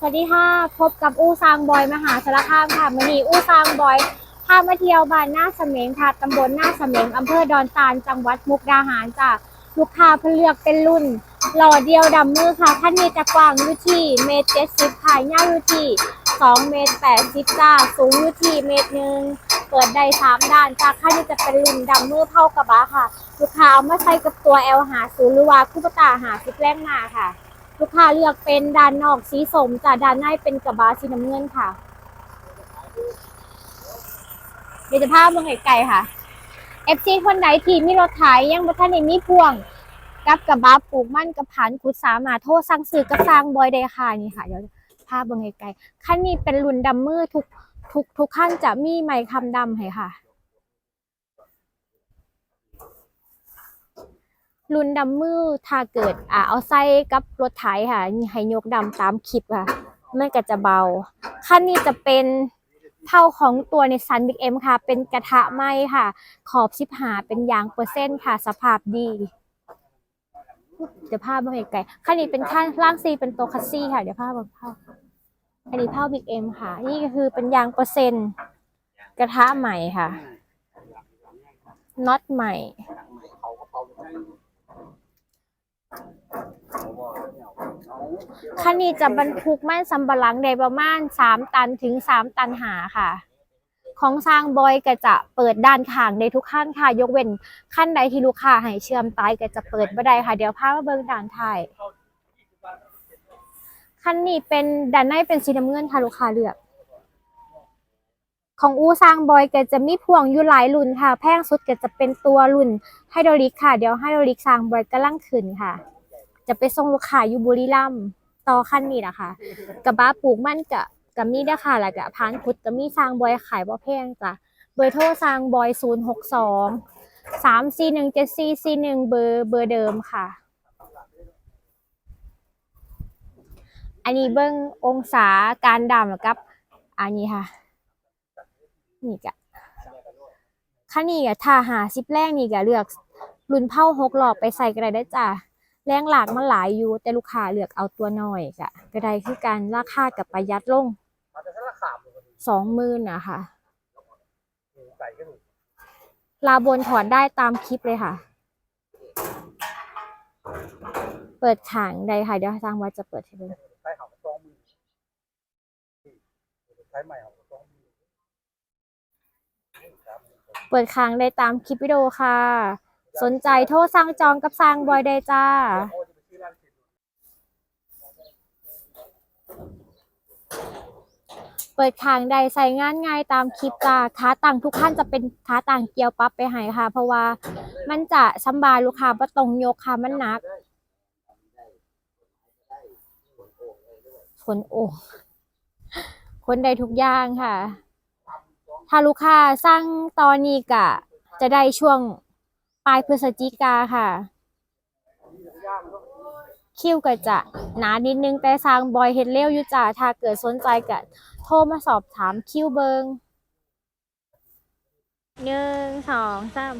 สวัสดีค่ะ พบกับอู้ซางบอยมหาสารคามค่ะมันีอู้ซางบอยพามาเที่ยวบ้านหน้าเสมงค่ะตำบลหน้าเสมงอำเภอดอนตาลจังหวัดมุกดาหารจ้ะลูกค้าเพิ่นเลือกเป็นรุ่น หล่อเดียวดำมือค่ะท่านนี้จะกว้างอยู่ที่เมตรเจ็ดสิบค่ะยาวอยู่ที่สองเมตรแปดสิบจ้าสูงอยู่ที่เมตรหนึ่งเปิดได้สามด้านจ้าท่านนี้จะเป็นรุ่นดำมือเท่ากระบะค่ะ ลูกค้าเอามาใส่กับตัว L หาศูนย์หรือว่าคุปตาหาสิบแรงมาค่ะ ลูกค้าเลือกเป็นด้านนอกสีสมจ้ะด้านในเป็นกระบะสีน้ำเงินค่ะ เดี๋ยวจะพาเมืองไกลๆค่ะ FC คนใดที่มีรถไถยังบ่ทันได้มีพ่วง กับกระบะปลูกมั่นกับผันขุดสามารถโทรสั่งซื้อกับสร้างบอยได้ค่ะนี่ค่ะเดี๋ยวพาเบิ่งไกลๆคันนี้เป็นรุ่นดำมือทุกทุกทุกขั้นจะมีไม้คำดำให้ค่ะ รุ่นดำมือถ้าเกิดอ่าเอาใส่กับรถไถค่ะให้ยกดำตามคลิปค่ะมันก็จะเบาคันนี้จะเป็นเท่าของตัวในซันบิ๊กเอ็มค่ะ เป็นกระทะไหมค่ะ ขอบสิบหาเป็นยางเปอร์เซ็นต์ค่ะ สภาพดีเดี๋ยวภาพมาไกลๆคันนี้เป็นขั้นล่างซีเป็นตัวคัสซี่ค่ะ เดี๋ยวภาพมาภาพอันนี้ภาพบิ๊กเอ็มค่ะ นี่ก็คือเป็นยางเปอร์เซ็นต์ กระทะใหม่ค่ะน็อตใหม่ คันนี้จะบรรทุกมันสำปะหลังได้ประมาณ 3 ตันถึง 3 ตันหาค่ะ ของสร้างบอยก็จะเปิดด้านข้างในทุกขั้นค่ะ ยกเว้นขั้นใดที่ลูกค้าให้เชื่อมตายก็จะเปิดไม่ได้ค่ะ เดี๋ยวพามาเบิ่งด้านท้ายคันนี้เป็นด้านในเป็นสีน้ำเงินค่ะลูกค้าเลือก ของอูสร้างบอยก็จะมีพ่วงอยู่หลายรุ่นค่ะ แพงสุดก็จะเป็นตัวรุ่นไฮดรอลิกค่ะ เดี๋ยวไฮดรอลิกสร้างบอยกำลังขึ้นค่ะ จะไปส่งลูกค้าอยู่บุรีรัมย์ต่อขั้นนี้นะคะกระบะปลูกมันกะกับมีด้ค่ะแล้วก็พานพุทธก็มีสร้างบอยขายบ่แพงจ้ะเบอร์โทรสร้างบอย0 6 2 3 4 1 7 4 4 1เบอร์เบอร์เดิมค่ะ อันนี้เบิ้งองศาการดำกับ อันนี้ค่ะ นี่กะคันนี้กะถ้าหาสิบแรกนี่กะเลือกรุ่นเผาหกหลอบไปใส่ก็ได้ได้จ้ะแรงหลากมันหลายอยู่ แต่ลูกค้าเลือกเอาตัวน้อยกะก็ได้คือการราคากับประหยัดลงสองหมื่นนะคะลาบนถอนได้ตามคลิปเลยค่ะ เปิดขางได้ค่ะ เดี๋ยวทางวัดจะเปิดให้ดูใช้เขาสองมือใช้ใหม่ขาสองมือ เปิดค้างได้ตามคลิปวิดีโอค่ะ สนใจโทรสั่งจองกับสร้างบอยได้จ้า เปิดขางใดใส่งานง่ายตามคลิปจ้าขาต่างทุกขั้นจะเป็นขาต่างเกียวปั๊บไปให้ค่ะ เพราะว่ามันจะสำบายลูกค้าประตรงโยกค่ะมันหนักขนโอ่งคนใดทุกอย่างค่ะ ถ้าลูกค้าสั่งตอนนี้กะจะได้ช่วงปลายพฤศจิกาค่ะ คิวก็จะหนานิดนึงแต่สร้างบอยเฮดเร็วอยู่จ้าถ้าเกิดสนใจก็โทรมาสอบถามคิวเบิงหนึ่งสองสาม